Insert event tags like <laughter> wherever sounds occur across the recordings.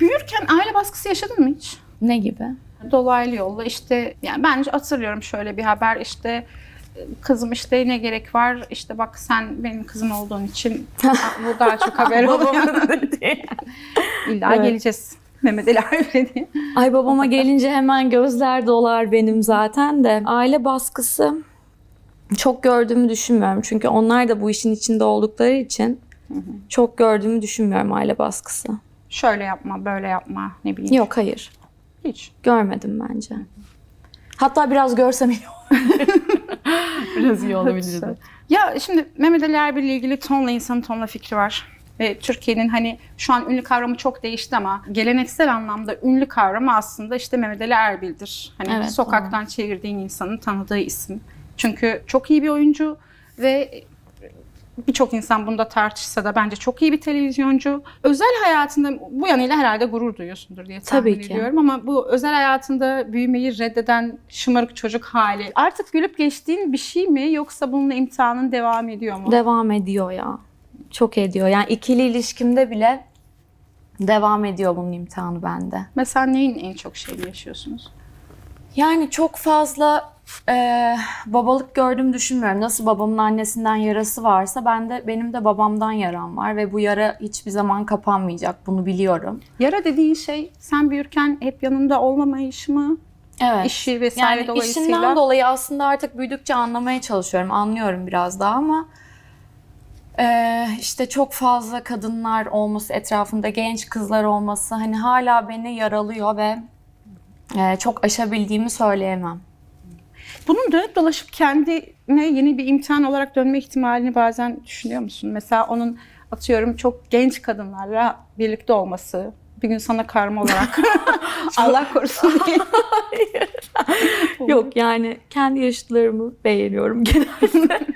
Büyürken aile baskısı yaşadın mı hiç? Ne gibi? Dolaylı yolla işte yani bence hatırlıyorum şöyle bir haber işte kızım işte ne gerek var işte bak sen benim kızım olduğun için bu daha çok haber <laughs> oluyor. <laughs> İlla Evet. geleceğiz Mehmet Ali diye. Ay babama gelince hemen gözler dolar benim zaten de. Aile baskısı çok gördüğümü düşünmüyorum. Çünkü onlar da bu işin içinde oldukları için çok gördüğümü düşünmüyorum aile baskısı. Şöyle yapma böyle yapma ne bileyim. Yok hayır. Hiç. Görmedim bence. Hatta biraz görsem iyi olur. <laughs> biraz iyi olabilirdi. Ya şimdi Mehmet Ali Erbil ile ilgili tonla insanın tonla fikri var. Ve Türkiye'nin hani şu an ünlü kavramı çok değişti ama geleneksel anlamda ünlü kavramı aslında işte Mehmet Ali Erbil'dir. Hani Evet, sokaktan çevirdiğin insanın tanıdığı isim. Çünkü çok iyi bir oyuncu ve birçok insan bunda tartışsa da bence çok iyi bir televizyoncu. Özel hayatında bu yanıyla herhalde gurur duyuyorsundur diye tahmin Tabii ki. ediyorum ama bu özel hayatında büyümeyi reddeden şımarık çocuk hali artık gülüp geçtiğin bir şey mi yoksa bununla imtihanın devam ediyor mu? Devam ediyor ya. Çok ediyor. Yani ikili ilişkimde bile devam ediyor bunun imtihanı bende. Mesela neyin en çok şeyini yaşıyorsunuz? Yani çok fazla e, babalık gördüğümü düşünmüyorum. Nasıl babamın annesinden yarası varsa ben de benim de babamdan yaram var ve bu yara hiçbir zaman kapanmayacak. Bunu biliyorum. Yara dediğin şey sen büyürken hep yanında olmamayış mı? Evet. İşi vesaire yani dolayısıyla. işimden dolayı aslında artık büyüdükçe anlamaya çalışıyorum. Anlıyorum biraz daha ama e, işte çok fazla kadınlar olması etrafında genç kızlar olması hani hala beni yaralıyor ve e, çok aşabildiğimi söyleyemem. Bunun dönüp dolaşıp kendine yeni bir imtihan olarak dönme ihtimalini bazen düşünüyor musun? Mesela onun atıyorum çok genç kadınlarla birlikte olması bir gün sana karma olarak <laughs> <laughs> Allah korusun <laughs> diye. Yok yani kendi yaşıtlarımı beğeniyorum genelde.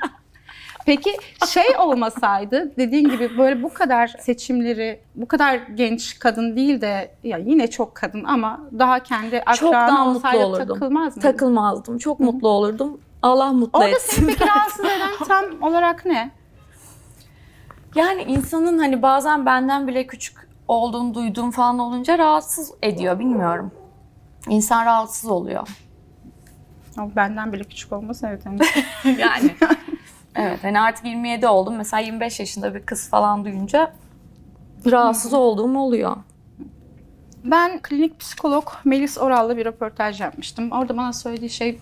Peki şey olmasaydı dediğin gibi böyle bu kadar seçimleri bu kadar genç kadın değil de ya yine çok kadın ama daha kendi Çok daha akranı mutlu olsaydı olurdum. takılmaz mı? Takılmazdım. Çok mutlu olurdum. Allah mutlu Orada etsin. seni peki rahatsız eden <laughs> tam olarak ne? Yani insanın hani bazen benden bile küçük olduğunu duyduğum falan olunca rahatsız ediyor bilmiyorum. İnsan rahatsız oluyor. Ama Benden bile küçük olması evet. hani. <laughs> Yani. <laughs> evet hani artık 27 oldum. Mesela 25 yaşında bir kız falan duyunca rahatsız olduğum oluyor. Ben klinik psikolog Melis Oral'la bir röportaj yapmıştım. Orada bana söylediği şey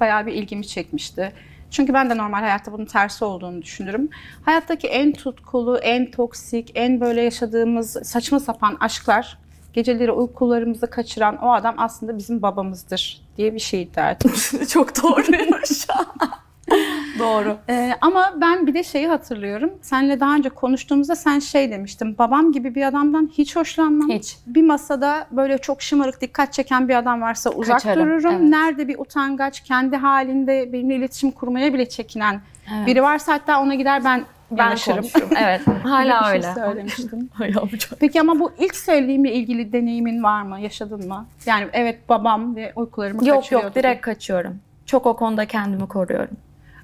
bayağı bir ilgimi çekmişti. Çünkü ben de normal hayatta bunun tersi olduğunu düşünürüm. Hayattaki en tutkulu, en toksik, en böyle yaşadığımız saçma sapan aşklar, geceleri uykularımızı kaçıran o adam aslında bizim babamızdır diye bir şey iddia ettim. <laughs> Çok doğruymuş. <laughs> Doğru. Ee, ama ben bir de şeyi hatırlıyorum. Seninle daha önce konuştuğumuzda sen şey demiştin. Babam gibi bir adamdan hiç hoşlanmam. Hiç. Bir masada böyle çok şımarık dikkat çeken bir adam varsa uzak Kaçarım, dururum. evet. Nerede bir utangaç, kendi halinde benimle iletişim kurmaya bile çekinen Evet. biri varsa hatta ona gider ben Ben yanaşırım. <laughs> Evet. Hala şey öyle. söylemiştim. <laughs> Hayal çok. Peki ama bu ilk söylediğimle ilgili deneyimin var mı? Yaşadın mı? Yani evet babam ve uykularımı Yok kaçırıyordu. yok direkt kaçıyorum. Çok o konuda kendimi koruyorum.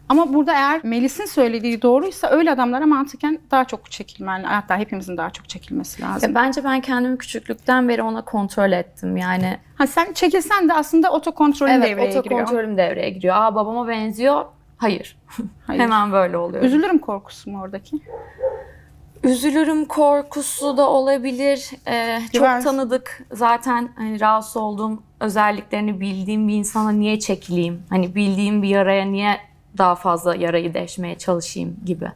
Ama burada eğer Melis'in söylediği doğruysa öyle adamlara mantıken daha çok çekilmen, hatta hepimizin daha çok çekilmesi lazım. Ya bence ben kendimi küçüklükten beri ona kontrol ettim. Yani Ha sen çekilsen de aslında otokontrolün evet devreye giriyor. otokontrolüm devreye giriyor. Aa babama benziyor. Hayır. <laughs> Hayır. Hemen böyle oluyor. Üzülürüm korkusu mu oradaki? Üzülürüm korkusu da olabilir. Ee, çok tanıdık. Zaten hani rahatsız olduğum özelliklerini bildiğim bir insana niye çekileyim? Hani bildiğim bir yaraya niye daha fazla yarayı deşmeye çalışayım gibi.